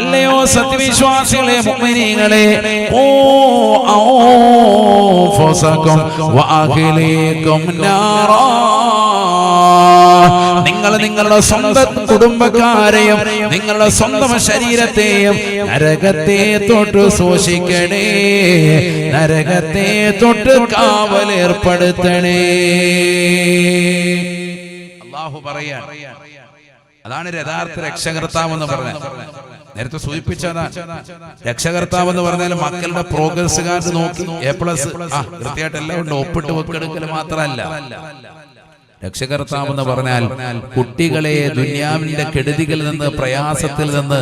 അല്ലയോ സത്യവിശ്വാസികളെ മുഅ്മിനീങ്ങളെ ഓ ഔഫസകും വഅഖിലീകും നാറാ. നിങ്ങൾ നിങ്ങളുടെ സ്വന്തം കുടുംബക്കാരെയും നിങ്ങളുടെ സ്വന്തം ശരീരത്തെയും നരകത്തെ തൊട്ട് സൂക്ഷിക്കണേ നരകത്തെ തൊട്ട് കാവലേർപ്പെടുത്തണേ. അള്ളാഹു പറയാ അതാണ് യഥാർത്ഥ രക്ഷകർത്താവ് എന്ന് പറഞ്ഞത്. നേരത്തെ സൂചിപ്പിച്ചതാ രക്ഷകർത്താവ് എന്ന് പറഞ്ഞാൽ മക്കളുടെ പ്രോഗ്രസ് കാർഡ് നോക്കി. എ പ്ലസ് ആ കൃത്യമായിട്ട് എല്ലാം ഉണ്ട് ഒപ്പിട്ട് വെക്കെടുക്കൽ മാത്രമല്ല. രക്ഷകർത്താവ് എന്ന് പറഞ്ഞാൽ കുട്ടികളെ ദുന്യാവിന്റെ കെടുതികളിൽ നിന്ന് പ്രയാസത്തിൽ നിന്ന്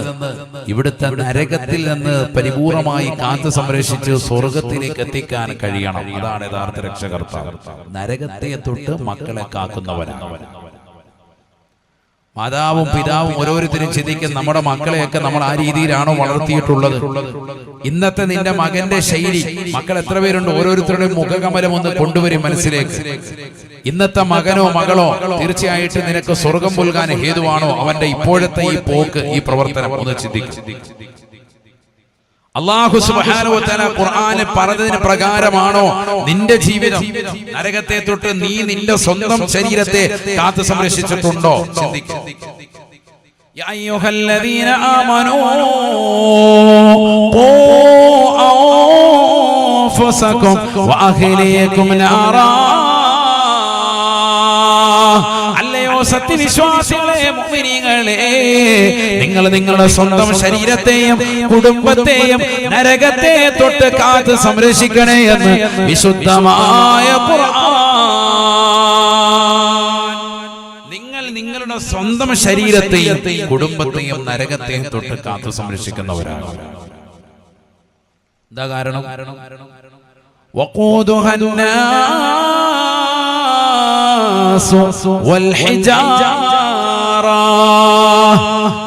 ഇവിടുത്തെ നരകത്തിൽ നിന്ന് പരിപൂർണമായി കാത്തു സംരക്ഷിച്ച് സ്വർഗത്തിലേക്ക് എത്തിക്കാൻ കഴിയണം. അതാണ് യഥാർത്ഥ രക്ഷകർത്താവ്. നരകത്തെ തൊട്ട് മക്കളെ കാക്കുന്നവനാണ് മാതാവും പിതാവും ഓരോരുത്തരും ചിന്തിക്കും നമ്മുടെ മക്കളെയൊക്കെ നമ്മൾ ആ രീതിയിലാണോ വളർത്തിയിട്ടുള്ളത്? ഇന്നത്തെ നിന്റെ മകന്റെ ശൈലി മക്കൾ എത്ര പേരുണ്ട്? ഓരോരുത്തരുടെയും മുഖകമലം ഒന്ന് കൊണ്ടുവരും മനസ്സിലേക്ക്. ഇന്നത്തെ മകനോ മകളോ തീർച്ചയായിട്ടും നിനക്ക് സ്വർഗം പുൽകാൻ ഹേതുവാണോ? അവന്റെ ഇപ്പോഴത്തെ ഈ പോക്ക് ഈ പ്രവർത്തനം ഒന്ന് ചിന്തിക്കും. അള്ളാഹു സുബാനുവത്തല ഖുർആന് പറഞ്ഞതിന് പ്രകാരമാണോ നിന്റെ ജീവിതം നരകത്തെ തൊട്ട് നീ നിന്റെ സ്വന്തം ശരീരത്തെ കാത്തു സംരക്ഷിച്ചിട്ടുണ്ടോ ചിന്തിക്കും يا أيها الذين آمنوا قوا أنفسكم وأهليكم نارا സത്യവിശ്വാസികളെ മുമിനികളെ നിങ്ങൾ നിങ്ങളുടെ സ്വന്തം ശരീരത്തെയും കുടുംബത്തെയും നരകത്തെ തൊട്ട് കാത്ത് സംരക്ഷിക്കണേ എന്ന് വിശുദ്ധമായ നിങ്ങൾ നിങ്ങളുടെ സ്വന്തം ശരീരത്തെയും കുടുംബത്തെയും നരകത്തെയും തൊട്ട് കാത്തു സംരക്ഷിക്കുന്നവരാണ്. എന്താ കാരണം? കാരണം?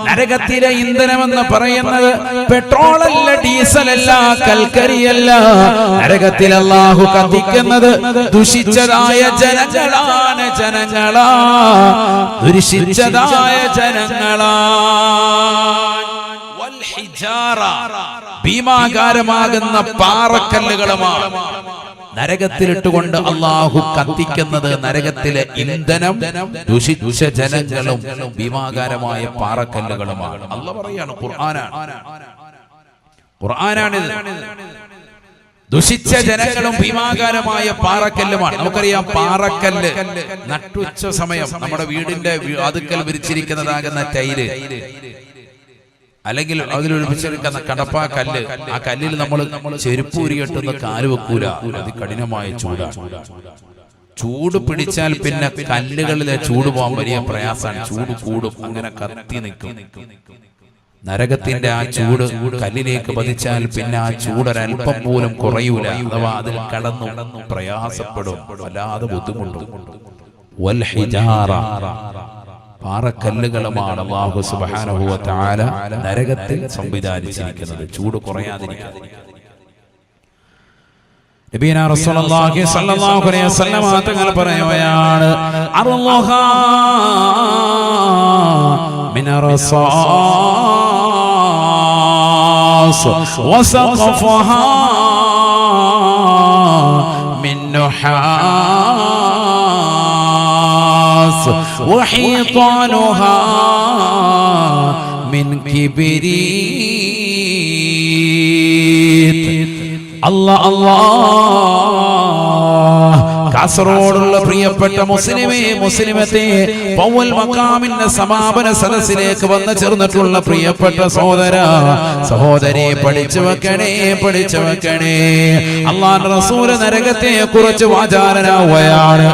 നരകത്തിലെ ഇന്ധനമെന്ന് പറയുന്നത് പെട്രോൾ അല്ല പെട്രോളല്ല ഡീസലല്ല കൽക്കരിയല്ല. നരകത്തിൽ അള്ളാഹു കത്തിക്കുന്നത് ദുഷിച്ചതായ ജനങ്ങളാണ് ജനങ്ങളാ. ദുഷിച്ചതായ ജനങ്ങളാ. ഭീമാകാരമാകുന്ന പാറക്കല്ലുകളുമാണ്. നരകത്തിലിട്ടുകൊണ്ട് അള്ളാഹു കത്തിക്കുന്നത് നരകത്തിലെ ഇന്ധനം ദുഷിച്ച ജനങ്ങളും ഭീമാകാരമായ പാറക്കല്ലുകളുമാണ്. അല്ല പറയാണ് ഖുർആനാണ്. ഖുർആനാണിത്. ദുഷിച്ച ജനങ്ങളും ഭീമാകാരമായ പാറക്കല്ലുമാണ്. നമുക്കറിയാം പാറക്കല്ല് നട്ടുച്ച സമയം നമ്മുടെ വീടിന്റെ അതുക്കൽ വിരിച്ചിരിക്കുന്നതാകുന്ന ടൈൽ അല്ലെങ്കിൽ അതിലൊഴിപ്പിച്ചെടുക്കുന്ന കടപ്പാ കല്ല്. ആ കല്ലിൽ നമ്മൾ ചെരുപ്പ് ഉരികെട്ടുന്ന കാൽ വെക്കൂല. അത് കഠിനമായ ചൂടാണ്. ചൂട് പിടിച്ചാൽ പിന്നെ കല്ലുകളിലെ ചൂട് പോകാൻ വലിയ പ്രയാസമാണ്. ചൂട് കൂടും അങ്ങനെ കത്തി നിൽക്കും. നരകത്തിന്റെ ആ ചൂട് കല്ലിലേക്ക് പതിച്ചാൽ പിന്നെ ആ ചൂട് ഒരല്പം പോലും കുറയൂല. അഥവാ അതിൽ കടന്നു പ്രയാസപ്പെടും. വല്ലാതെ ബുദ്ധിമുട്ടും. പാറക്കല്ലുകളുമാണ് അള്ളാഹു സുബാനുഭവ നരകത്തിൽ സംവിധാനിച്ചിരിക്കുന്നത്. ചൂട് കുറയാതിരിക്കുന്നത് നബീന അലൈഹി തങ്ങൾ പറയുകയാണ് മിൻ وحيطانها من كبريت الله الله കാസർഗോഡുള്ള പ്രിയപ്പെട്ട മുസ്ലിമേ മുസ്ലിമത്തെ പൗൽ മക്കാമിന്റെ സമാപന സദസ്സിലേക്ക് വന്ന് ചേർന്നിട്ടുള്ള പ്രിയപ്പെട്ട സഹോദര സഹോദരി പഠിച്ചു വെക്കണേ പഠിച്ചു വെക്കണേ അള്ളാൻ റസൂല നരകത്തെ കുറിച്ച് വാചാരനാവുകയാണ്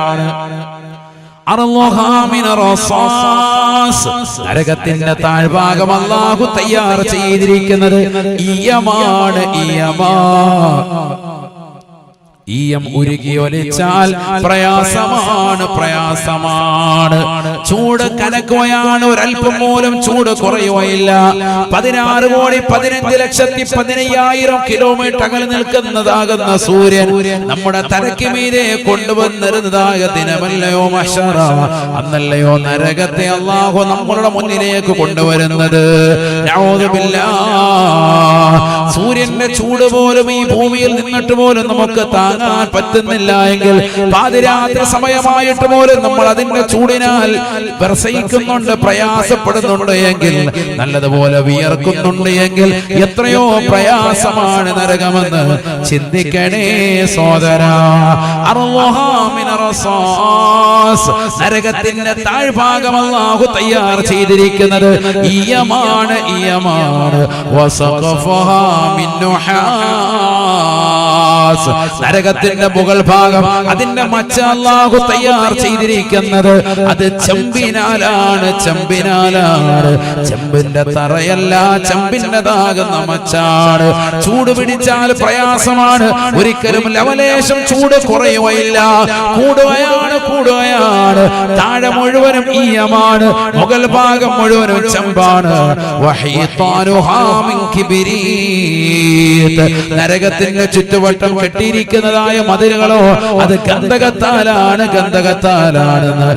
നരകത്തിന്റെ താഴ്ഭാഗം അള്ളാഹു തയ്യാർ ചെയ്തിരിക്കുന്നത് ഈയമാണ് ഈയമാ ഈയം ഉരുകി ഒലിച്ചാൽ പ്രയാസമാണ്. പ്രയാസമാണ്. ചൂട് കലക്കുകയാണ് ഒരല്പം മൂലം ചൂട് കുറയുകയില്ല. പതിനാറ് കോടി പതിനഞ്ച് ലക്ഷത്തി പതിനയ്യായിരം കിലോമീറ്റർ അകലെ നിൽക്കുന്നതാകുന്ന സൂര്യൻ നമ്മുടെ തലയ്ക്ക് മീതെ കൊണ്ടുവന്നിരുന്നതായ ദിനമല്ലയോ മഷറ? അന്നല്ലയോ നരകത്തെ അള്ളാഹു നമ്മളുടെ മുന്നിലേക്ക് കൊണ്ടുവരുന്നത്. സൂര്യന്റെ ചൂട് പോലും ഈ ഭൂമിയിൽ നിന്നിട്ട് പോലും നമുക്ക് താങ്ങാൻ പറ്റുന്നില്ല എങ്കിൽ പാതിരാത്രി സമയമായിട്ട് പോലും നമ്മൾ അതിന്റെ ചൂടിനാൽ പ്രസയിക്കുന്നുണ്ട് പ്രയാസപ്പെടുന്നുണ്ട് എങ്കിൽ നല്ലതുപോലെ വിയർക്കുന്നുണ്ട് എങ്കിൽ എത്രയോ പ്രയാസമാണ് നരകമെന്ന് ചിന്തിക്കണേ സോദര നരകത്തിന്റെ താഴ്ഭാഗം അല്ലാഹു തയ്യാർ ചെയ്തിരിക്കുന്നത് ഈയമാണ് ഈയമാണ്. വസഖഫഹാ മിൻ നുഹാസ്. നരകത്തിന്റെ മുകൾ ഭാഗം അതിന്റെ മച്ച അല്ലാഹു തയ്യാർ ചെയ്തിരിക്കുന്നത് അത് ചെമ്പിനാലാണ് ചെമ്പിനാലാണ്. ചെമ്പിന്റെ തറയല്ല ചെമ്പിന്റെതാകുന്ന മച്ചാണ്. ചൂട് പിടിച്ചാൽ പ്രയാസമാണ്. ഒരിക്കലും ലവലേശം ചൂട് കുറയുകയില്ല. കൂടുകയാണ് കൂടുകയാണ്. താഴെ മുഴുവനും ഈയമാണ്. മുകൾ ഭാഗം മുഴുവനും ചെമ്പാണ്. നരകത്തിന്റെ ചുറ്റുവട്ടം കെട്ടിയിരിക്കുന്നതായ മതിലുകളോ അത് ഗന്ധകത്താലാണ് ഗന്ധകത്താലാണെന്ന്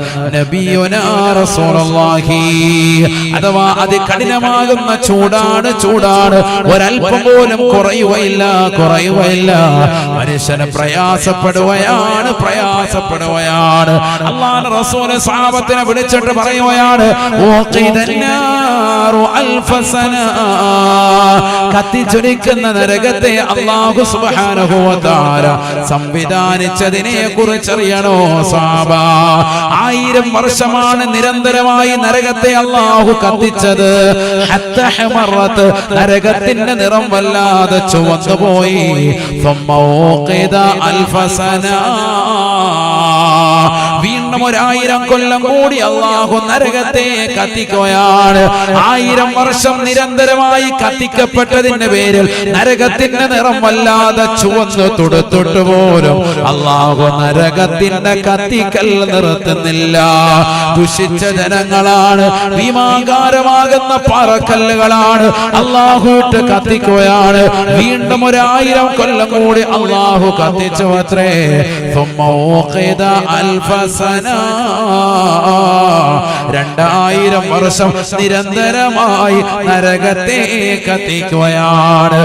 അഥവാ അത് കഠിനമാകുന്ന ചൂടാണ് ചൂടാണ്. ഒരൽപ്പം പോലും കുറയുകയില്ല കുറയുകയില്ല. മനുഷ്യന് പ്രയാസപ്പെടുകയാണ് പ്രയാസപ്പെടുകയാണ്. അള്ളാഹ് റസൂൽ സാപത്തിനെ വിളിച്ചിട്ട് പറയുകയാണ് കത്തിച്ചൊരിക്കുന്ന അൽഫ സന." കത്തിച്ചൊലിക്കുന്ന നരകത്തെ അള്ളാഹു സുബ്ഹാനഹു തആല സംവിധാനിച്ചതിനെ കുറിച്ചറിയണോ സാബ? ആയിരം വർഷമാണ് നിരന്തരമായി നരകത്തെ അള്ളാഹു കത്തിച്ചത്. നരകത്തിന്റെ നിറം വല്ലാതെ ചുവന്നു പോയി വീണ്ടും ഒരായിരം കൊല്ലം കൂടി അള്ളാഹു നരകത്തെ കത്തിക്കുകയാണ്. ആയിരം വർഷം നിരന്തരമായി കത്തിക്കപ്പെട്ടതിന്റെ പേരിൽ നരകത്തിന്റെ നിറം വല്ലാതെ ചുവന്ന് തുടുത്തിട്ട് പോലും അള്ളാഹു നരകത്തിന്റെ കത്തിക്കൽ നിർത്തുന്നില്ല. ദുഷിച്ച ജനങ്ങളാണ്. ഭീമാകാരമാകുന്ന പറക്കല്ലുകളാണ് അള്ളാഹുട്ട് കത്തിക്കുകയാണ്. വീണ്ടും ഒരായിരം കൊല്ലം കൂടി അള്ളാഹു കത്തിച്ചു അത്രേ. അൽഫസന രണ്ടായിരം വർഷം നിരന്തരമായി നരകത്തെ കത്തിക്കുകയാണ്.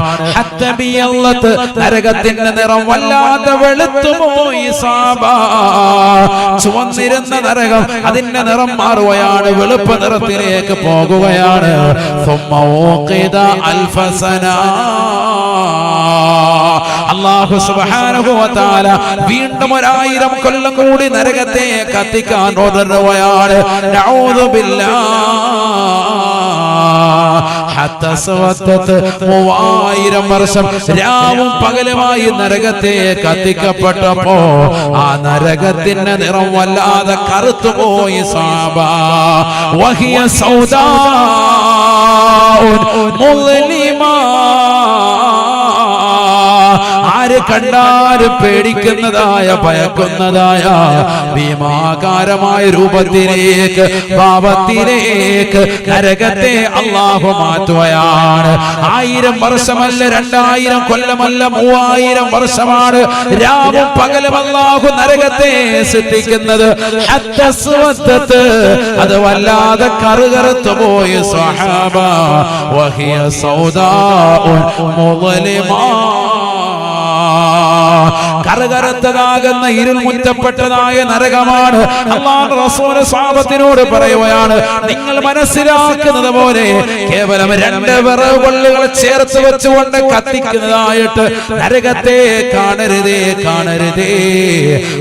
നരകത്തിന്റെ നിറം വല്ലാതെ വെളുത്തുപോയി ചുവന്നിരുന്ന നരകം അതിന്റെ നിറം മാറുകയാണ് വെളുപ്പ് നിറത്തിലേക്ക് പോകുകയാണ്. അൽഫസന അള്ളാഹു സുബാനുഭവത്താല വീണ്ടും ഒരായിരം കൊല്ലം കൂടി നരകത്തെ കത്തിക്കാൻ ബില്ലാഹ്. മൂവായിരം വർഷം രാവും പകലുമായി നരകത്തെ കത്തിക്കപ്പെട്ടപ്പോ ആ നരകത്തിന്റെ നിറം വല്ലാതെ കറുത്തുപോയി സാബ. വഹിയ സൗദാ ആര് കണ്ടാര് പേടിക്കുന്നതായ ഭയക്കുന്നതായ ഭീമാകാരമായ രൂപത്തിലേക്ക് പാപത്തിലേക്ക് നരകത്തെ അള്ളാഹു മാറ്റുകയാണ്. ആയിരം വർഷമല്ല രണ്ടായിരം കൊല്ലമല്ല മൂവായിരം വർഷമാണ് രാവും പകലും അള്ളാഹു നരകത്തെ സൃഷ്ടിക്കുന്നത്. അത് വല്ലാതെ കറുകറുത്തു പോയി സ്വഹാബ വഹിയ സൗദാ മുതലിമാ കറുകറുത്തതാകുന്ന ഇരുൾ മുറ്റപ്പെട്ടതായ നരകമാണ്. അള്ളാഹ് റസൂൽ സ്വാപത്തിനോട് പറയുകയാണ് നിങ്ങൾ മനസ്സിലാക്കുന്നത് പോലെ കേവലം രണ്ട് വിറവ് കൊള്ളുകൾ ചേർത്ത് വെച്ചുകൊണ്ട് കത്തിക്കുന്നതായിട്ട് നരകത്തെ കാണരുതേ കാണരുതേ.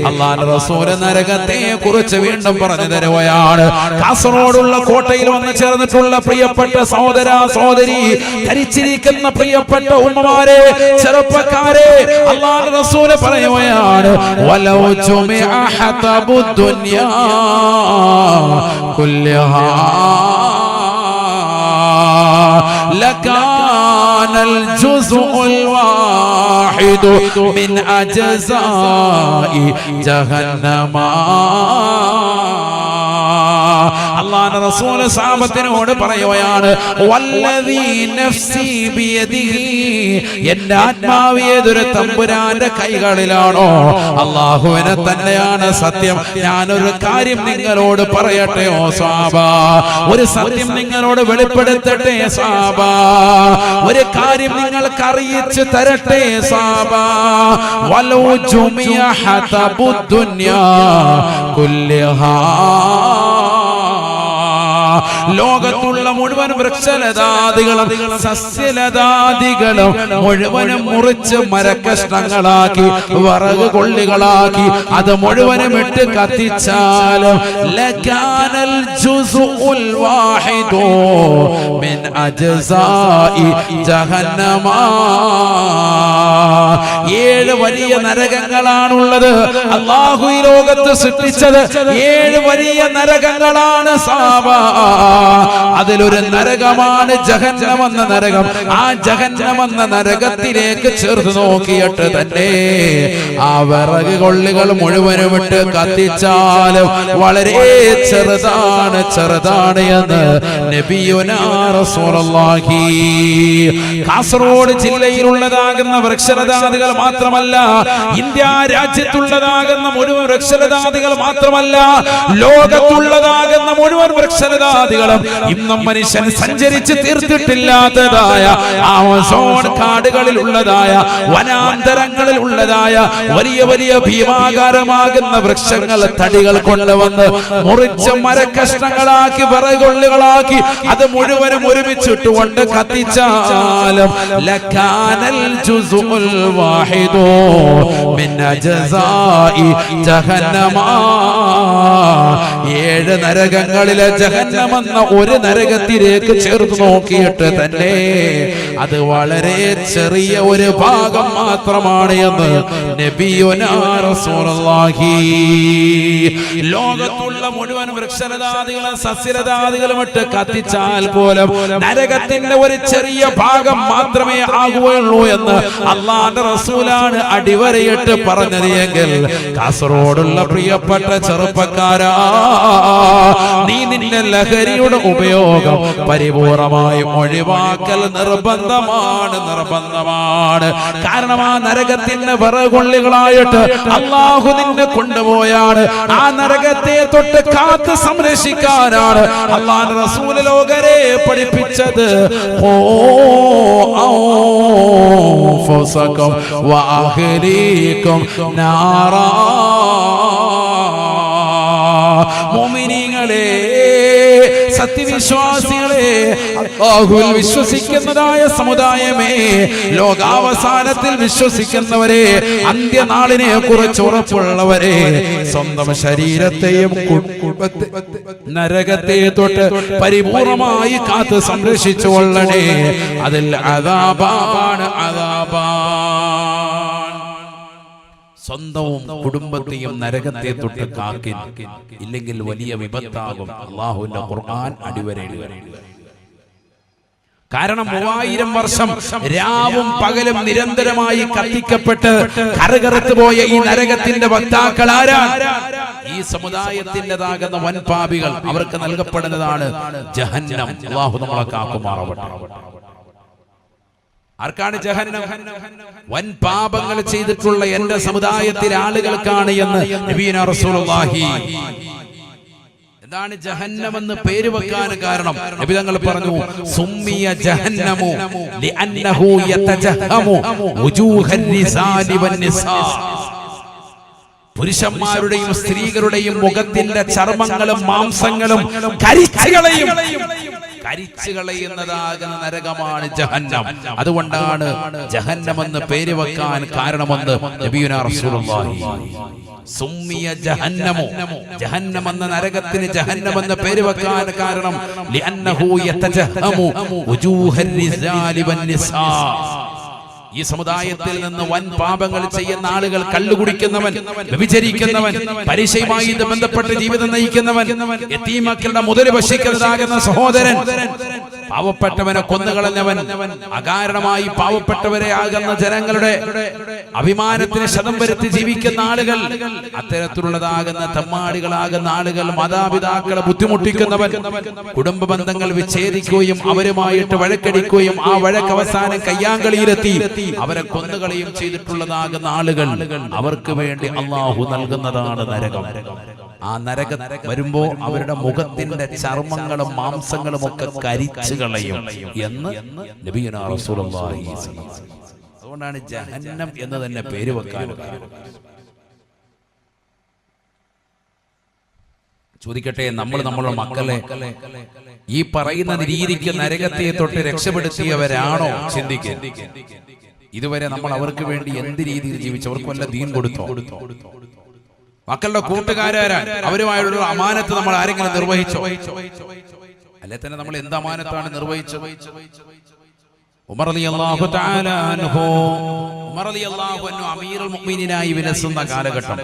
അള്ളാഹു റസൂൽ നരകത്തെ കുറിച്ച് വീണ്ടും പറഞ്ഞു തരുകയാണ്. കാസർഗോഡുള്ള കോട്ടയിൽ വന്ന് ചേർന്നിട്ടുള്ള പ്രിയപ്പെട്ട സഹോദര സഹോദരി ധരിച്ചിരിക്കുന്ന പ്രിയപ്പെട്ട ഉമ്മമാരെ ചെറുപ്പക്കാരെ അള്ളാഹ് റസൂല് പറയുകയാണ് വലൗ ജുമിഅ ഹതബു ദുനിയാ കുല്ലഹാ لكان الجزء الواحد من أجزاء جهنم അള്ളാഹുവിന്റെ റസൂൽ സാബത്തിനോട് പറയുകയാണ് എന്റെ ആത്മാവ് ഏതൊരു തമ്പുരാന്റെ കൈകളിലാണോ? അള്ളാഹുവിനെ തന്നെയാണ് സത്യം. ഞാനൊരു കാര്യം നിങ്ങളോട് പറയട്ടെ ഓ സാബ. ഒരു സത്യം നിങ്ങളോട് വെളിപ്പെടുത്തട്ടെ സാബ. ഒരു കാര്യം നിങ്ങൾക്ക് അറിയിച്ചു തരട്ടെ സാബ. വലോ ജുമിയ ഹതബുദ്ദുന്യാ കുല്ലിഹാ. ലോകത്തുള്ള മുഴുവൻ വൃക്ഷലതാദികളും സസ്യലതാദികളും മുഴുവനും മുറിച്ച് മരക്കഷ്ണങ്ങളാക്കി വറക് കൊള്ളികളാക്കി അത് മുഴുവനും ഇട്ട് കത്തിച്ചാലും ഏഴ് വലിയ നരകങ്ങളാണുള്ളത്. അള്ളാഹു ഈ ലോകത്ത് സൃഷ്ടിച്ചത്. ഏഴ് വലിയ നരകങ്ങളാണ് സാബ. അതിലൊരു നരകമാണ് ജഹന്നം എന്ന നരകം. ആ ജഹന്നം എന്ന നരകത്തിലേക്ക് ചേർത്ത് നോക്കിയിട്ട് തന്നെ ആ വിറക് കൊള്ളികൾ മുഴുവനും ഇട്ട് കത്തിച്ചാലും വളരെ ചെറുതാണ് ചെറുതാണ് എന്ന് നബിയുനാ റസൂലുള്ളാഹി. കാസർഗോഡ് ജില്ലയിലുള്ളതാകുന്ന വൃക്ഷലതാദികൾ മാത്രമല്ല ഇന്ത്യ രാജ്യത്തുള്ളതാകുന്ന മുഴുവൻ വൃക്ഷലതാദികൾ മാത്രമല്ല ലോകത്തുള്ളതാകുന്ന മുഴുവൻ വൃക്ഷലതാദികളും ഇന്നും മനുഷ്യൻ സഞ്ചരിച്ച് തീർത്തിട്ടില്ലാത്തതായ ആമസോൺ കാടുകളിൽ ഉള്ളതായ വനാന്തരങ്ങളിൽ ഉള്ളതായ വലിയ വലിയ ഭീമാകാരമാകുന്ന വൃക്ഷങ്ങൾ തടികൾ കൊണ്ടുവന്ന് മുറിച്ച് മരക്കഷ്ണങ്ങളാക്കി വിറകൊള്ളുകളാക്കി അത് മുഴുവനും ഒരുമിച്ചിട്ടുകൊണ്ട് കത്തിച്ചാലും ലക്കാനൽ ജുസുൽ വാഹിദു ജഹന്നമ. ഏഴ് നരകങ്ങളിലെ ജഹന്നമെന്ന ഒരു നരകത്തിലേക്ക് ചേർത്ത് നോക്കിയിട്ട് തന്നെ അത് വളരെ ചെറിയ ഒരു ഭാഗം മാത്രമാണ് എന്ന് ലോകത്തുള്ള മുഴുവൻ വൃക്ഷലതാദികളും സസ്യലതാദികളും ഇട്ട് കത്തിച്ചാൽ പോലും നരകത്തിന്റെ ഒരു ചെറിയ ഭാഗം മാത്രമേ ആകുകയുള്ളൂ എന്ന് അള്ളാന്റെ റസൂലാണ് അടിവരയിട്ട് പറഞ്ഞത് എങ്കിൽ കാസർഗോഡുള്ള പ്രിയപ്പെട്ട ചെറുപ്പക്കാരാ നീ നിന്റെ ലഹരിയുടെ ഉപയോഗം പരിപൂർണമായി ഒഴിവാക്കൽ നിർബന്ധമാണ് നിർബന്ധമാണ് കാരണം ആ നരകത്തിന്റെ വിറകൊള്ളികളായിട്ട് അള്ളാഹു നിന്നെ കൊണ്ടുപോയാണ് ആ നരകത്തെ തൊട്ട് കാത്ത് സംരക്ഷിക്കാനാണ് അള്ളാഹ് റസൂൽ ലോകരെ പഠിപ്പിച്ചത് ഓ أنفسكم وأهليكم نارا മോമിനിങ്ങളെ സത്യവിശ്വാസികളെ അല്ലാഹുവിൽ വിശ്വസിക്കുന്നതായ സമുദായമേ ലോകാവസാനത്തിൽ വിശ്വസിക്കുന്നവരെ അന്ത്യനാളിനെ കുറച്ച് ഉറപ്പുള്ളവരെ സ്വന്തം ശരീരത്തെയും നരകത്തെ തൊട്ട് പരിപൂർണമായി കാത്ത് സംരക്ഷിച്ചു കൊള്ളണേ. അതിൽ അതാപാണ് അതാപാൻ സ്വന്തവും കുടുംബത്തെയും നരകത്തെ തൊട്ട് കാക്കി ഇല്ലെങ്കിൽ വലിയ വിപത്താകും. അള്ളാഹുവിന്റെ ഖുർആൻ അടിവരയിടുക. കാരണം മൂവായിരം വർഷം രാവും പകലും നിരന്തരമായി കത്തിക്കപ്പെട്ട് കറുകറുത്തു പോയ ഈ നരകത്തിന്റെ വക്താക്കൾ ആരാണ് ഈ സമുദായത്തിന്റെതാകുന്ന വൻപാപികൾ അവർക്ക് നൽകപ്പെടുന്നതാണ് ജഹന്നം. അള്ളാഹു നമ്മളെ കാക്കുമാറാവട്ടെ. ആർക്കാണ് ജഹന്നം? വൻ പാപങ്ങൾ ചെയ്തിട്ടുള്ള എന്റെ സമുദായത്തിലെ ആളുകൾക്കാണ് എന്ന് നബീന റസൂലുള്ളാഹി. എന്താണ് ജഹന്നമെന്ന് പേര് വെക്കാൻ കാരണം? നബി തങ്ങൾ പറഞ്ഞു സുമ്മിയ ജഹന്നമു ലിഅന്നഹു യതജഹമു വുജൂഹൻ നിസാലി വന്നിസാ പുരുഷന്മാരുടെയും സ്ത്രീകളുടെയും മുഖത്തിന്റെ ചർമ്മങ്ങളും മാംസങ്ങളും കരിച്ചുകളയും കരിച്ചു കളയുന്നതാകുന്ന നരകമാണ് ജഹന്നം. അതുകൊണ്ടാണ് ജഹന്നം എന്ന് പേര് വെക്കാൻ കാരണമെന്ന് നബിയുനാ റസൂലുള്ളാഹി. സുമ്മിയ ജഹന്നമു? ജഹന്നം എന്ന നരകത്തിന് ജഹന്നം എന്ന പേര് വെക്കാൻ കാരണം ലിഅന്നഹു യതജഹമു വുജൂഹൻ റിജാലി വന്നിസാ ഈ സമുദായത്തിൽ നിന്ന് വൻ പാപങ്ങൾ ചെയ്യുന്ന ആളുകൾ കല്ലുകുടിക്കുന്നവൻ വ്യഭിചരിക്കുന്നവൻ പരീക്ഷയുമായി ബന്ധപ്പെട്ട് ജീവിതം നയിക്കുന്നവൻ എത്തീമക്കളുടെ മുതൽ ഭക്ഷിക്കുന്നതാകുന്ന സഹോദരൻ പാവപ്പെട്ടവനെ കൊന്നുകളഞ്ഞവൻ അകാരണമായി പാവപ്പെട്ടവരെ ആകുന്ന ജനങ്ങളുടെ അഭിമാനത്തിന് ശതം വരുത്തി ജീവിക്കുന്ന ആളുകൾ അത്തരത്തിലുള്ളതാകുന്ന തമ്മാടികളാകുന്ന ആളുകൾ മാതാപിതാക്കളെ ബുദ്ധിമുട്ടിക്കുന്നവൻ കുടുംബ ബന്ധങ്ങൾ വിച്ഛേദിക്കുകയും അവരുമായിട്ട് വഴക്കടിക്കുകയും ആ വഴക്ക് അവസാനം കയ്യാങ്കളിയിലെത്തി അവരെ കൊന്നുകളയും ചെയ്തിട്ടുള്ളതാകുന്ന ആളുകൾ അവർക്ക് വേണ്ടി അള്ളാഹു നൽകുന്നതാണ് നരകം. ആ നരക വരുമ്പോ അവരുടെ മുഖത്തിന്റെ ചർമ്മങ്ങളും മാംസങ്ങളും ഒക്കെ കരിച്ചു കളയും എന്ന് അതുകൊണ്ടാണ് ജഹന്നം എന്ന് തന്നെ പേര് വെക്കാൻ ചോദിക്കട്ടെ നമ്മൾ നമ്മളുടെ മക്കളെ ഈ പറയുന്ന രീതിക്ക് നരകത്തെ തൊട്ട് രക്ഷപ്പെടുത്തിയവരാണോ? ചിന്തിക്കുക ഇതുവരെ നമ്മൾ അവർക്ക് വേണ്ടി എന്ത് രീതിയിൽ ജീവിച്ചു? അവർക്ക് വല്ല ദീൻ കൊടുത്തോ? മക്കളുടെ കൂട്ടുകാരാരാ അവരുമായുള്ള അമാനത്ത് നമ്മൾ ആരെങ്കിലും നിർവഹിച്ചോ? അല്ലെ തന്നെ നമ്മൾ എന്ത് അമാനത്താണ് നിർവഹിച്ചത്? ഉമർ ഉമർ മുഅ്മിനീനായി വിലസുന്ന കാലഘട്ടം.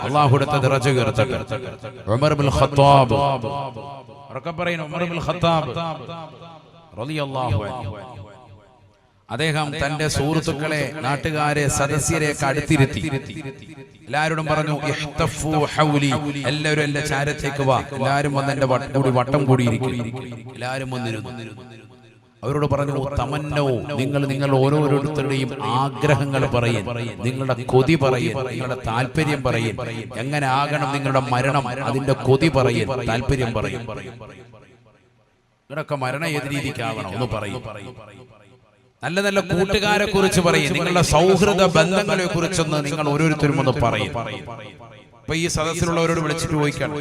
Umar Khattab. ഉറക്കെ പറയുന്നു ഉമർ ഖത്താബ്. റളിയല്ലാഹു അൻഹു. അദ്ദേഹം തന്റെ സുഹൃത്തുക്കളെ നാട്ടുകാരെ സദസ്യരെയൊക്കെ അടുത്തിരുത്തി. എല്ലാവരോടും പറഞ്ഞു എല്ലാവരും എന്റെ ചാരത്തേക്ക് വാ. എല്ലാവരും വന്ന് എന്റെ വട്ടം കൂടി വട്ടം കൂടിയിരിക്കും. എല്ലാവരും വന്നിരുന്നു. അവരോട് പറഞ്ഞു തമന്നോ. നിങ്ങൾ നിങ്ങൾ ഓരോരുത്തരുടെയും ആഗ്രഹങ്ങൾ പറയും. നിങ്ങളുടെ കൊതി പറയും. നിങ്ങളുടെ താല്പര്യം പറയും. എങ്ങനെ ആകണം നിങ്ങളുടെ മരണം? അതിന്റെ കൊതി പറയും. താല്പര്യം പറയും. നിങ്ങളൊക്കെ മരണം ഏത് രീതിക്കാവണം? ഒന്ന് പറയും. നല്ല നല്ല കൂട്ടുകാരെ കുറിച്ച് പറയും. നിങ്ങളുടെ സൗഹൃദ ബന്ധങ്ങളെ കുറിച്ചൊന്ന് നിങ്ങൾ ഓരോരുത്തരും ഒന്ന് പറയും. ഇപ്പൊ ഈ സദസ്സിലുള്ളവരോട് വിളിച്ചിട്ട് ചോദിക്കാം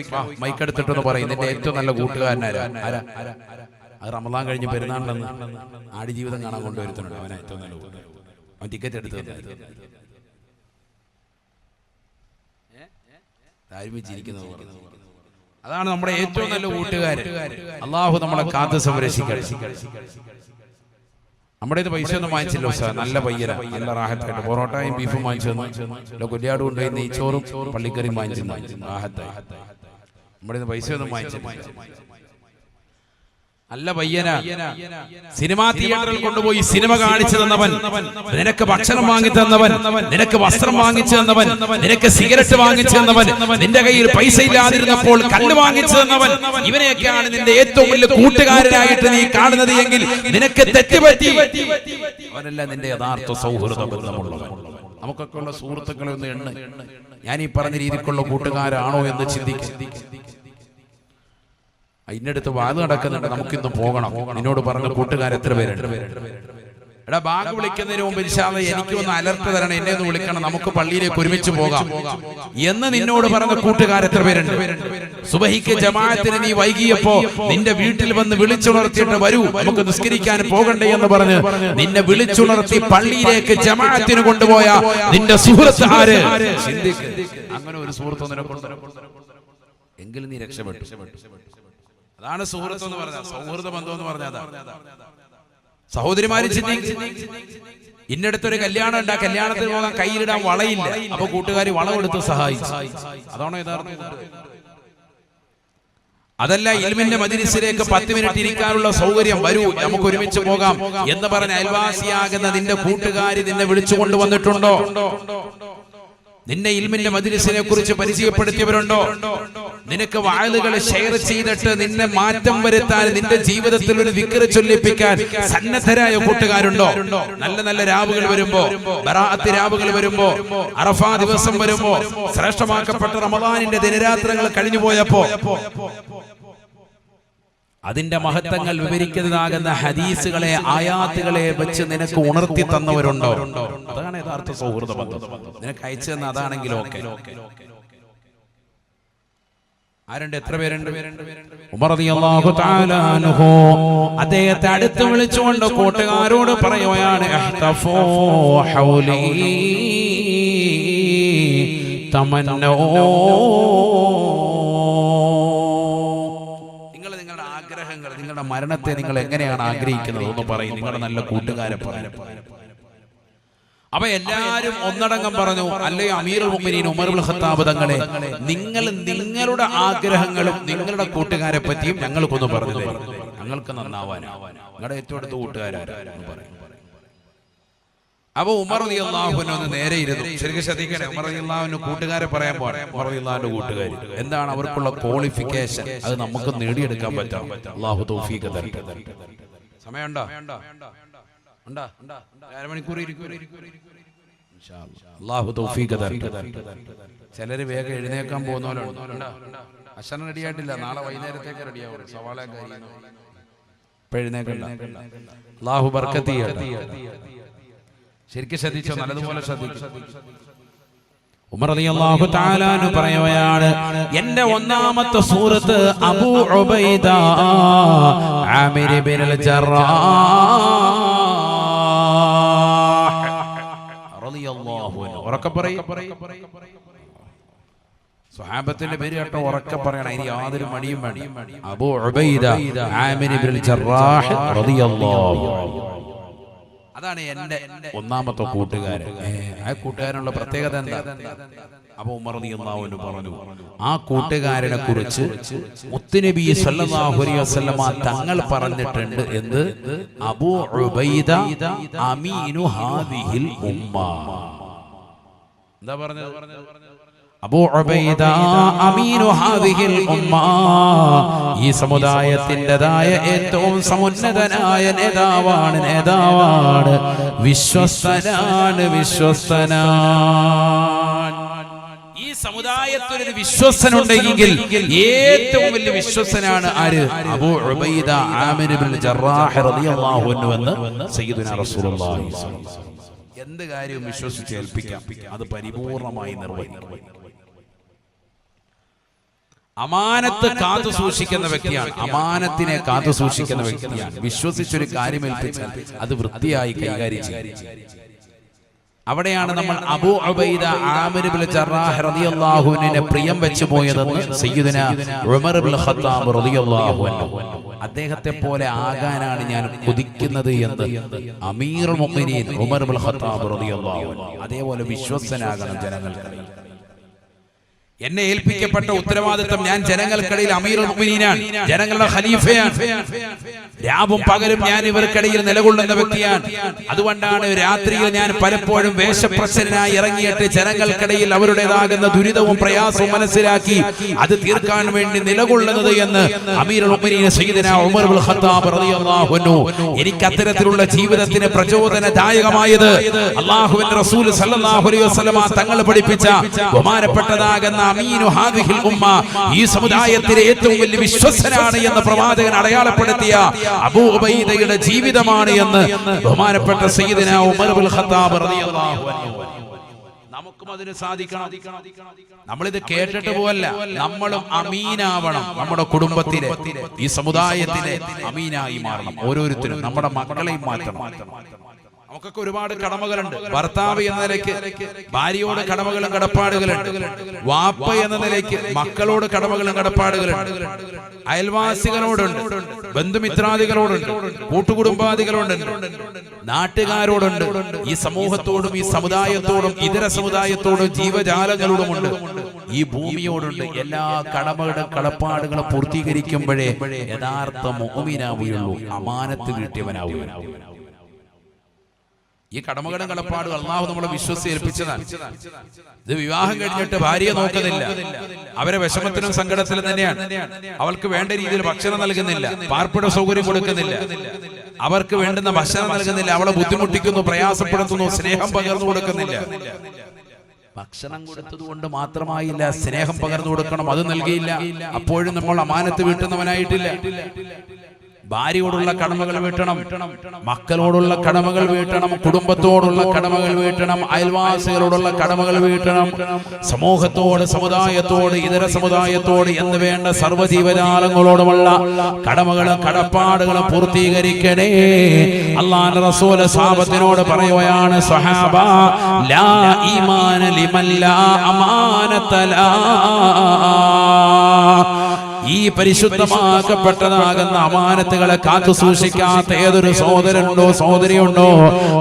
മൈക്കെടുത്തിട്ടൊന്ന് പറയും. നിന്റെ ഏറ്റവും നല്ല കൂട്ടുകാരനാരാ ആരാ? അത് റമദാൻ കഴിഞ്ഞ് പെരുന്നാളിലെന്ന് ആടുജീവിതം കാണാൻ കൊണ്ടുവരുത്തുന്നുണ്ട് അവനെ ഏറ്റവും നല്ല അവൻ ടിക്കറ്റ് എടുത്ത്. താഴ്മിച്ചിരിക്കുന്നത്. അതാണ് നമ്മുടെ ഏറ്റവും നല്ല കൂട്ടുകാരൻ. അള്ളാഹു നമ്മളെ കാത്ത് സംരക്ഷിക്കട്ടെ. നമ്മുടെ ഇത് പൈസ ഒന്നും വാങ്ങിച്ചില്ലോ സാർ നല്ല പയ്യന. നല്ല റാഹത്തായിട്ട് പൊറോട്ടയും ബീഫും വാങ്ങിച്ചു തന്നു. കൊല്ലിയാട് കൊണ്ടുപോയി നെയ്ച്ചോറും പള്ളിക്കറിയും വാങ്ങിച്ചു റാഹത്തായി. നമ്മുടെ ഇത് പൈസ ഒന്നും വാങ്ങിച്ചില്ല. നല്ല പയ്യന. സിനിമാ തിയേറ്ററിൽ കൊണ്ടുപോയി സിനിമ കാണിച്ചു തന്നവൻ. നിനക്ക് ഭക്ഷണം വാങ്ങി തന്നവൻ. നിനക്ക് വസ്ത്രം വാങ്ങിച്ചു തന്നവൻ. നിനക്ക് സിഗരറ്റ് വാങ്ങിച്ചു തന്നവൻ. നിന്റെ കയ്യിൽ പൈസ ഇല്ലാതിരുന്നപ്പോൾ കല്ല് വാങ്ങിച്ചു തന്നവൻ. ഇവനെയൊക്കെയാണ് നിന്റെ ഏറ്റവും വലിയ കൂട്ടുകാരനായിട്ട് നീ കാണുന്നത് എങ്കിൽ നിനക്ക് തെറ്റുപറ്റി. അവനല്ല നിന്റെ യഥാർത്ഥ സൗഹൃദ ബന്ധമുള്ളവൻ. നമുക്കൊക്കെ ഉള്ള സുഹൃത്തുക്കളെ ഒന്ന് എണ്ണ. ഞാൻ ഈ പറഞ്ഞ രീതിക്കുള്ള കൂട്ടുകാരാണോ എന്ന് ചിന്തിക്കും. ഇന്നടുത്ത് വാത് നടക്കുന്നുണ്ട്. നമുക്കിന്ന് പോകണം. എന്നോട് പറഞ്ഞ കൂട്ടുകാർ എത്ര പേരുണ്ട്? എടാ ബാഗ് വിളിക്കുന്നതിന് മുമ്പ് ഇൻഷാല്ല എനിക്ക് ഒന്ന് അലർട്ട് തരണം. എന്നെ ഒന്ന് വിളിക്കണം. നമുക്ക് പള്ളിയിലേക്ക് ഒരുമിച്ച് പോകാം. എന്ന് നിന്നോട് പറഞ്ഞ കൂട്ടുകാർ എത്ര പേരുണ്ട്? സുബഹിക്ക് ജമാഅത്തിന് നീ വൈകിയപ്പോ നിന്റെ വീട്ടിൽ വന്ന് വിളിച്ചുണർത്തിയിട്ട് വരൂ. നമുക്ക് നിസ്കരിക്കാൻ പോകണ്ടേ എന്ന് പറഞ്ഞ് നിന്നെ വിളിച്ചുണർത്തി പള്ളിയിലേക്ക് ജമാഅത്തിന് കൊണ്ടുപോയ നിന്റെ സുഹൃത്ത് ആര്? അങ്ങനെ ഒരു സുഹൃത്ത് എങ്കിലും നീ രക്ഷപ്പെട്ടു. അതാണ് സുഹൃത്ത് എന്ന് പറഞ്ഞത്. സൗഹൃദ ബന്ധം എന്ന് പറഞ്ഞത് സഹോദരിമാര് ഇന്നടത്തൊരു കല്യാണം ഉണ്ട് കല്യാണത്തിന് പോകാൻ കയ്യിലിടാൻ വളയില്ല. അപ്പൊ കൂട്ടുകാരി വളം എടുത്ത് സഹായിച്ചു. അതാണോ യഥാർത്ഥ അതല്ല ഇൽമിന്റെ മജിലിസിലേക്ക് പത്ത് മിനിറ്റ് ഇരിക്കാനുള്ള സൗകര്യം വരൂ. നമുക്ക് ഒരുമിച്ച് പോകാം എന്ന് പറഞ്ഞ അയൽവാസിയാകുന്ന നിന്റെ കൂട്ടുകാരി നിന്നെ വിളിച്ചു കൊണ്ടുവന്നിട്ടുണ്ടോ? നിന്നെ ഇൽമിന്റെ മജിലിസിനെ കുറിച്ച് പരിചയപ്പെടുത്തിയവരുണ്ടോ? നിനക്ക് വാളുകൾ ഷെയർ ചെയ്തിട്ട് നിന്നെ മാറ്റം വരുത്താൻ നിന്റെ ജീവിതത്തിൽ ഒരു വിക്രി ചൊല്ലിപ്പിക്കാൻ സന്നദ്ധരായ കൂട്ടുകാരുണ്ടോ? നല്ല നല്ല രാവുകൾ വരുമ്പോ ബറാഅത്ത് രാവുകൾ വരുമ്പോ അറഫാ ദിവസം വരുമ്പോ ശ്രേഷ്ഠമാക്കപ്പെട്ട റമദാനിന്റെ ദിനരാത്രങ്ങൾ കഴിഞ്ഞു പോയപ്പോ അതിന്റെ മഹത്വങ്ങൾ വിവരിക്കുന്നതാകുന്ന ഹദീസുകളെ ആയാത്തുകളെ വെച്ച് നിനക്ക് ഉണർത്തി തന്നവരുണ്ടോ? അതാണ് യഥാർത്ഥ സൗഹൃദ ബന്ധം. നിനക്ക് അയച്ചു തന്ന അതാണെങ്കിലും ഓക്കെ. ആരുണ്ട്? എത്ര പേരുണ്ട്? അദ്ദേഹത്തെ അടുത്ത് വിളിച്ചുകൊണ്ട് കൂട്ടുകാരോട് പറയുകയാണ് തമന്നോ. നിങ്ങൾ നിങ്ങളുടെ ആഗ്രഹങ്ങൾ നിങ്ങളുടെ മരണത്തെ നിങ്ങൾ എങ്ങനെയാണ് ആഗ്രഹിക്കുന്നത്? ഒന്ന് പറയും നിങ്ങളുടെ നല്ല കൂട്ടുകാരെ പറയും. അപ്പൊ എല്ലാരും ഒന്നടങ്കം പറഞ്ഞു അല്ലേ അമീറുൽ മുഅ്മിനീൻ ഉമറുൽ ഖത്താബ് തങ്ങളെ നിങ്ങൾ നിങ്ങളുടെ ആഗ്രഹങ്ങളും നിങ്ങളുടെ കൂട്ടുകാരെ പറ്റിയും ഞങ്ങൾക്കൊന്ന് പറഞ്ഞു തരും. നിങ്ങൾക്ക് നന്നാവാനാ നിങ്ങളുടെ ഏറ്റവും അടുത്ത കൂട്ടുകാരും പറയും. അപ്പൊ ഉമർ അള്ളാഹുവിനെ ഒന്ന് നേരെ ഇരുന്നു. ശരിക്കും ശ്രദ്ധിക്കണേ ഉമർ അള്ളാഹുവിന് കൂട്ടുകാരെ പറയാൻ പോകണം ഉമർ അള്ളാഹുവിന്റെ കൂട്ടുകാർ എന്താണ് അവർക്കുള്ള ക്വാളിഫിക്കേഷൻ അത് നമുക്ക് നേടിയെടുക്കാൻ പറ്റാം. അള്ളാഹു തൗഫീഖ് തരട്ടെ. സമയമുണ്ടോ? അരമണിക്കൂർ ഇരിക്കൂല അള്ളാഹു തൗഫീഖ് ചിലര് വേഗം എഴുന്നേക്കാൻ പോകുന്നവരുണ്ട്. അശന റെഡിയായിട്ടില്ല നാളെ വൈകുന്നേരത്തേക്ക് റെഡിയാവും സവാള എഴുന്നേക്കണ്ട. അള്ളാഹു ബർക്കത്ത് ശരിക്കും ശ്രദ്ധിച്ചോ? നല്ലതുപോലെ ശ്രദ്ധിച്ചു? ഉമർ പറയുകയാണ് എന്റെ ഒന്നാമത്തെ സൂറത്ത് അബൂ ഉബൈദ ആമിർ ഇബ്നുൽ ജറാഹ് ഉറക്കെ പറയും. സ്വഹാബത്തിന്റെ പേര് കേട്ടോ ഉറക്കെ പറയണം. ഇനി യാതൊരു മടിയും വേണ്ട. അബൂ ഉബൈദ ആമിർ ഇബ്നുൽ ജറാഹ് റളിയല്ലാഹു അതാണ് എന്റെ ഒന്നാമത്തെ കൂട്ടുകാരൻ. ആ കൂട്ടുകാരനുള്ള പ്രത്യേകത എന്താ? അപ്പൊ ഉമർ റളിയല്ലാഹു പറഞ്ഞു. ആ കൂട്ടുകാരനെ കുറിച്ച് മുത്തുനബി സല്ലല്ലാഹു അലൈഹി വസല്ലമ തങ്ങൾ പറഞ്ഞിട്ടുണ്ട് എന്ത്? അബൂ ഉബൈദ അമീനു ഹാദിഹിൽ ഉമ്മ. എന്താ പറഞ്ഞത്? ഈ സമുദായത്തിന്റെതായ ഏറ്റവും സമുന്നതനായ നേതാവാണ് നേതാവാണ് വിശ്വസ്തനാണ് വിശ്വസ്തനാണ് ഈ സമുദായത്തിനൊരു വിശ്വസ്തനുണ്ടെങ്കിൽ ഏറ്റവും വലിയ വിശ്വസ്തനാണ് ആര്? അബൂ ഉബൈദ ആമിർ ഇബ്നുൽ ജറാഹ് റളിയല്ലാഹു അൻഹു എന്ന് സയ്യിദുനാ റസൂലുള്ളാഹി സ്വല്ലല്ലാഹു അലൈഹി വസല്ലം. എന്ത് കാര്യവും വിശ്വസിച്ച് ഏൽപ്പിക്കാം. അത് പരിപൂർണമായി നിർവഹിക്കും. അമാനത്ത് കാത്തു സൂക്ഷിക്കുന്ന വ്യക്തിയാണ്. അമാനത്തിനെ കാത്തു സൂക്ഷിക്കുന്ന വ്യക്തിയാണ്. വിശ്വസിച്ചൊരു കാര്യം ഏൽപ്പിച്ചാൽ അത് വൃത്തിയായി കൈകാര്യം ചെയ്യും. അവിടെയാണ് നമ്മൾ അബു അബൈദ ആമിർബിൽ ജറാഹ് റളിയല്ലാഹുവിനെ പ്രിയം വെച്ചു പോയതെന്ന് സയ്യിദുന ഉമർ ഇബ്നുൽ ഖത്താബ് റളിയല്ലാഹു അൻഹു. അദ്ദേഹത്തെ പോലെ ആകാനാണ് ഞാൻ കൊതിക്കുന്നത് എന്ന് അമീർ മുഅ്മിനീൻ ഉമർ ഇബ്നുൽ ഖത്താബ് റളിയല്ലാഹു അൻഹു. അതേപോലെ വിശ്വസ്തനാകണം ജനങ്ങൾക്കിടയിൽ എന്നെ ഏൽപ്പിക്കപ്പെട്ട ഉത്തരവാദിത്തം ഞാൻ ജനങ്ങൾക്കിടയിൽ അമീറുൽ മുഅ്മിനീനാണ്. ജനങ്ങളുടെ ഖലീഫയാണ്. രാവും പകലും ഞാൻ ഇവർക്കിടയിൽ നിലകൊള്ളുന്ന വ്യക്തിയാണ്. അതുകൊണ്ടാണ് രാത്രിയിൽ ഞാൻ പലപ്പോഴും വേഷപ്രസരനായി ഇറങ്ങിയിട്ട് ജനങ്ങൾക്കിടയിൽ അവരുടേതാകുന്ന ദുരിതവും പ്രയാസവും മനസ്സിലാക്കി അത് തീർക്കാൻ വേണ്ടി നിലകൊള്ളുന്നത് എന്ന് സയ്യിദന ഉമർ ഖത്താബ് റളിയല്ലാഹു അൻഹു എനിക്ക് അത്തരത്തിലുള്ള ജീവിതത്തിന് പ്രചോദനദായകമായത് അള്ളാഹുവിന്റെ റസൂൽ സല്ലല്ലാഹു അലൈഹി വസല്ലമ തങ്ങൾ പഠിപ്പിച്ച ബഹുമാനപ്പെട്ടതാകുന്ന അമീനു ഹാദിഹിൽ ഉമ്മ. ഈ സമുദായത്തിലെ ഏറ്റവും വലിയ വിശ്വസനാണ് എന്ന് പ്രവാചകൻ അടയാളപ്പെടുത്തിയ അബൂ ഉബൈദയുടെ ജീവിതമാണ് എന്ന് ബഹുമാനപ്പെട്ട സയ്യിദന ഉമർ ബിൻ ഖത്താബ് റളിയല്ലാഹു അൻഹു നമുക്കും അതിന് സാധിക്കണം. നമ്മളിത് കേട്ടിട്ട് പോവല്ല. നമ്മളും അമീനാവണം നമ്മുടെ കുടുംബത്തിലെ. ഈ സമുദായത്തിലെ അമീനായി മാറണം. ഓരോരുത്തരും നമ്മുടെ മക്കളെയും മാറ്റണം. നമുക്കൊക്കെ ഒരുപാട് കടമകളുണ്ട്. ഭർത്താവ് എന്ന നിലയ്ക്ക് ഭാര്യയോട് കടമകളും കടപ്പാടുകളുണ്ട്. വാപ്പ എന്ന നിലയ്ക്ക് മക്കളോട് കടമകളും കടപ്പാടുകളുണ്ട്. അയൽവാസികളോടുണ്ട്. ബന്ധുമിത്രാദികളോടുണ്ട്. കൂട്ടുകുടുംബാദികളോടുണ്ട്. നാട്ടുകാരോടുണ്ട്. ഈ സമൂഹത്തോടും ഈ സമുദായത്തോടും ഇതര സമുദായത്തോടും ജീവജാലങ്ങളോടുമുണ്ട് ഈ ഭൂമിയോടുണ്ട്. എല്ലാ കടമകളും കടപ്പാടുകളും പൂർത്തീകരിക്കുമ്പോഴേ യഥാർത്ഥ മോമിനാവുകയുള്ളൂ അമാനത്ത് വീട്ടിയവനാവുകയുള്ളൂ ഈ കടമകളും കടപ്പാടും അള്ളാഹു നമ്മളെ വിശ്വസിച്ചേൽപ്പിച്ചതാണ്. ഇത് വിവാഹം കഴിഞ്ഞിട്ട് ഭാര്യയെ നോക്കുന്നില്ല. അവരെ വിഷമത്തിനും സങ്കടത്തിലും തന്നെയാണ്. അവൾക്ക് വേണ്ട രീതിയിൽ ഭക്ഷണം നൽകുന്നില്ല. പാർപ്പിട സൗകര്യം കൊടുക്കുന്നില്ല. അവർക്ക് വേണ്ടുന്ന ഭക്ഷണം നൽകുന്നില്ല. അവളെ ബുദ്ധിമുട്ടിക്കുന്നു പ്രയാസപ്പെടുത്തുന്നു സ്നേഹം പകർന്നു കൊടുക്കുന്നില്ല. ഭക്ഷണം കൊടുത്തത് കൊണ്ട് മാത്രമായില്ല. സ്നേഹം പകർന്നു കൊടുക്കണം. അത് നൽകിയില്ല. അപ്പോഴും നമ്മൾ അമാനത്ത് വീട്ടുന്നവനായിട്ടില്ല. ഭാര്യയോടുള്ള കടമകൾ വീട്ടണം മക്കളോടുള്ള കടമകൾ വീട്ടണം കുടുംബത്തോടുള്ള കടമകൾ വീട്ടണം അയൽവാസികളോടുള്ള കടമകൾ വീട്ടണം സമൂഹത്തോട് സമുദായത്തോട് ഇതര സമുദായത്തോട് എന്ന് വേണ്ട സർവജീവജാലങ്ങളോടുമുള്ള കടമകളും കടപ്പാടുകളും പൂർത്തീകരിക്കണേ. അള്ളാൻ സാപത്തിനോട് സാബത്തിനോട് പറയുകയാണ് സഹാബ ലാ ഈമാന ലിമൻ ലാ ഈ പരിശുദ്ധമാക്കപ്പെട്ടതാകുന്ന അമാനത്തുകളെ കാത്തു സൂക്ഷിക്കാത്ത ഏതൊരു സഹോദരനുണ്ടോ സഹോദരിയുണ്ടോ?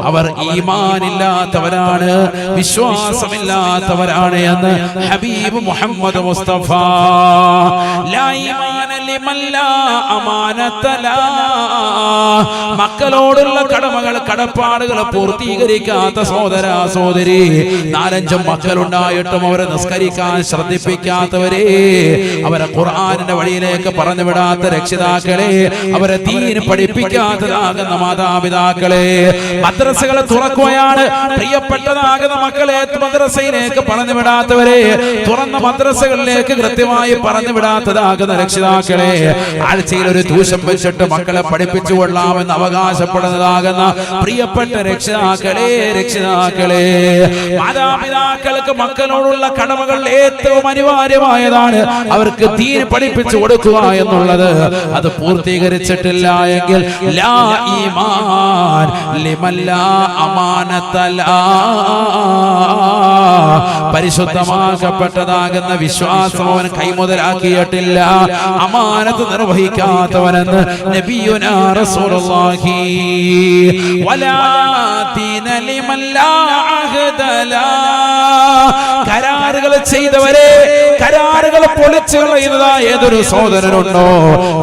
അവർ ഈമാനില്ലാത്തവരാണ് വിശ്വാസമില്ലാത്തവരാണ് എന്ന് ഹബീബ് മുഹമ്മദ് മുസ്തഫ. മക്കളോടുള്ള കടമകൾ കടപ്പാടുകൾ പൂർത്തീകരിക്കാത്ത സഹോദര സഹോദരി. നാലഞ്ചും മക്കളുണ്ടായിട്ടും അവരെ നിസ്കരിക്കാൻ ശ്രദ്ധിപ്പിക്കാത്തവരെ. അവരെ ഖുർആാനിന്റെ വഴിയിലേക്ക് പറഞ്ഞു വിടാത്ത രക്ഷിതാക്കളെ അവരെ തീന് പഠിപ്പിക്കാത്തതാകുന്ന മാതാപിതാക്കളെ. മദ്രസകളെ തുറക്കുകയാണ്. പ്രിയപ്പെട്ടതാകുന്ന മക്കളെ മദ്രസയിലേക്ക് പറഞ്ഞു വിടാത്തവരെ തുറന്ന മദ്രസകളിലേക്ക് കൃത്യമായി പറഞ്ഞു വിടാത്തതാകുന്ന രക്ഷിതാക്കളെ ആഴ്ചയിൽ ഒരു ദൂഷം വെച്ചിട്ട് മക്കളെ പഠിപ്പിച്ചു കൊള്ളാമെന്ന് അവകാശപ്പെടുന്നതാകുന്ന പ്രിയപ്പെട്ട രക്ഷിതാക്കളെ രക്ഷിതാക്കളെ. മാതാപിതാക്കൾക്ക് മക്കളോടുള്ള കടമകൾ ഏറ്റവും അനിവാര്യമായതാണ്. അവർക്ക് തീരെ പഠിപ്പിച്ചു കൊടുക്കുക എന്നുള്ളത് അത് പൂർത്തീകരിച്ചിട്ടില്ല എങ്കിൽ. പരിശുദ്ധമാക്കപ്പെട്ടതാകുന്ന വിശ്വാസം അവൻ കൈമുതലാക്കിയിട്ടില്ല അമാനത്ത് നിർവഹിക്കാത്തവനെന്ന് നബിയുനാ വലാ. കരാറുകൾ ചെയ്തവരെ കരാറുകൾ കളയുന്നതായ കളയുന്നതാ ഏതൊരു സഹോദരനുണ്ടോ?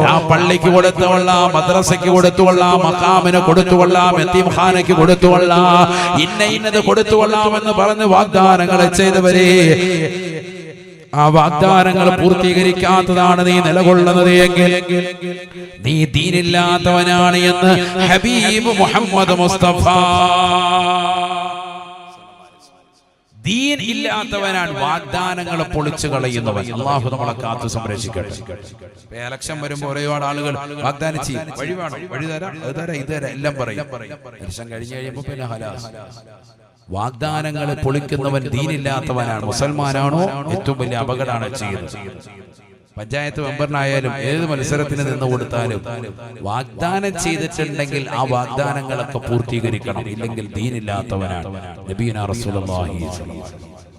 ആ പള്ളിക്ക് കൊടുത്തുകൊള്ളാം മദ്രസയ്ക്ക് കൊടുത്തുകൊള്ളാം മക്കാമിന് കൊടുത്തുകൊള്ളാം എത്തിംഖാനയ്ക്ക് കൊടുത്തുകൊള്ളാം ഇന്ന ഇന്നത് കൊടുത്തുകൊള്ളാമെന്ന് പറഞ്ഞ് വാഗ്ദാനങ്ങൾ ചെയ്തവരെ ആ വാഗ്ദാനങ്ങൾ പൂർത്തീകരിക്കാത്തതാണ് നീ നിലകൊള്ളുന്നത് എങ്കിൽ നീ ദീനില്ലാത്തവനാണ് എന്ന് ഹബീബ് മുഹമ്മദ് മുസ്തഫ. ദീൻ ഇല്ലാത്തവനാണ് വാഗ്ദാനങ്ങൾ പൊളിച്ചു കളയുന്നവൻ. അള്ളാഹു നമ്മളെ കാത്തു സംരക്ഷിക്കട്ടെ. പേലക്ഷം ഇലക്ഷൻ വരുമ്പോ ഒരുപാട് ആളുകൾ വാഗ്ദാനം ചെയ്യും വഴി വേണം വഴി തരാം അത് തരാം ഇത് തരാം എല്ലാം പറയും. ഇലക്ഷൻ കഴിഞ്ഞു കഴിയുമ്പോൾ പിന്നെ ഹലാസ്. വാഗ്ദാനങ്ങൾ പൊളിക്കുന്നവൻ ദീനില്ലാത്തവനാണ്. മുസൽമാനാണോ? ഏറ്റവും വലിയ അപകടമാണ് ചെയ്യുന്നത്. പഞ്ചായത്ത് മെമ്പറിനായാലും ഏത് മത്സരത്തിന് നിന്ന് കൊടുത്താലും വാഗ്ദാനം ചെയ്തിട്ടുണ്ടെങ്കിൽ ആ വാഗ്ദാനങ്ങളൊക്കെ പൂർത്തീകരിക്കണം. ഇല്ലെങ്കിൽ ദീനില്ലാത്തവനാണ്. നബീന റസൂലുള്ളാഹി സ്വല്ലല്ലാഹു അലൈഹി വസല്ലം.